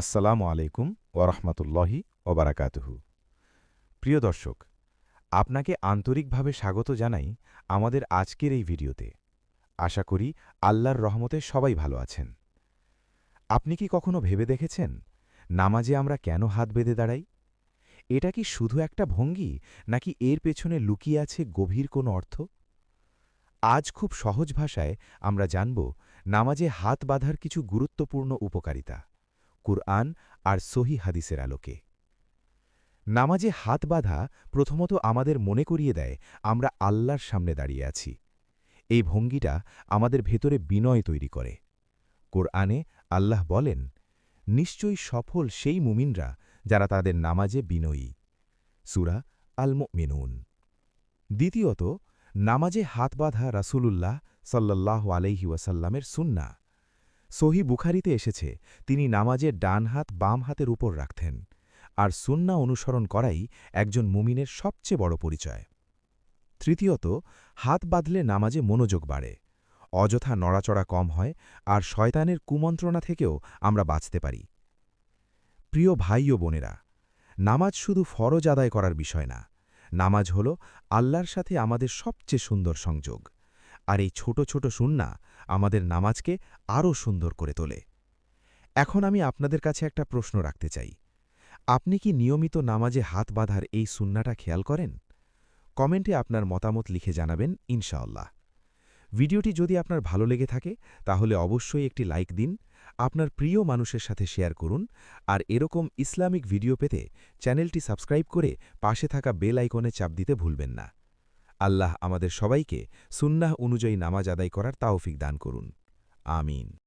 আসসালামু আলাইকুম ওরহমতুল্লাহি ওবারাকাতুহু প্রিয় দর্শক, আপনাকে আন্তরিকভাবে স্বাগত জানাই আমাদের আজকের এই ভিডিওতে। আশা করি আল্লাহর রহমতে সবাই ভালো আছেন। আপনি কি কখনো ভেবে দেখেছেন নামাজে আমরা কেন হাত বেঁধে দাঁড়াই? এটা কি শুধু একটা ভঙ্গি নাকি এর পেছনে লুকিয়ে আছে গভীর কোনো অর্থ? আজ খুব সহজ ভাষায় আমরা জানব নামাজে হাত বাঁধার কিছু গুরুত্বপূর্ণ উপকারিতা। কুরআন আর সহি হাদিসের আলোকে। নামাজে হাত বাঁধা প্রথমত আমাদের মনে করিয়ে দেয়, আমরা আল্লাহর সামনে দাঁড়িয়ে আছি। এই ভঙ্গিটা আমাদের ভেতরে বিনয় তৈরি করে। কোরআনে আল্লাহ বলেন, নিশ্চয়ই সফল সেই মুমিনরা যারা তাদের নামাজে বিনয়ী। সুরা আল মিনুন দ্বিতীয়ত, নামাজে হাত বাঁধা রাসূলুল্লাহ সাল্লাহ আলাইহি ওয়াসাল্লামের সুন্না সহি বুখারিতে এসেছে, তিনি নামাজের ডান হাত বাম হাতের উপর রাখতেন, আর সুন্না অনুসরণ করাই একজন মুমিনের সবচেয়ে বড় পরিচয়। তৃতীয়ত, হাত বাঁধলে নামাজে মনোযোগ বাড়ে, অযথা নড়াচড়া কম হয়, আর শয়তানের কুমন্ত্রণা থেকেও আমরা বাঁচতে পারি। প্রিয় ভাই ও বোনেরা, নামাজ শুধু ফরজ আদায় করার বিষয় না, নামাজ হল আল্লাহর সাথে আমাদের সবচেয়ে সুন্দর সংযোগ। আর এই ছোট ছোট সুন্না আমাদের নামাজকে আরও সুন্দর করে তোলে। এখন আমি আপনাদের কাছে একটা প্রশ্ন রাখতে চাই। আপনি কি নিয়মিত নামাজে হাত বাঁধার এই সুন্নাটা খেয়াল করেন? কমেন্টে আপনার মতামত লিখে জানাবেন, ইনশাআল্লাহ। ভিডিওটি যদি আপনার ভালো লেগে থাকে, তাহলে অবশ্যই একটি লাইক দিন, আপনার প্রিয় মানুষের সাথে শেয়ার করুন, আর এরকম ইসলামিক ভিডিও পেতে চ্যানেলটি সাবস্ক্রাইব করে পাশে থাকা বেল আইকনে চাপ দিতে ভুলবেন না। আল্লাহ আমাদের সবাইকে সুন্নাহ অনুযায়ী নামাজ আদায় করার তাওফিক দান করুন। আমিন।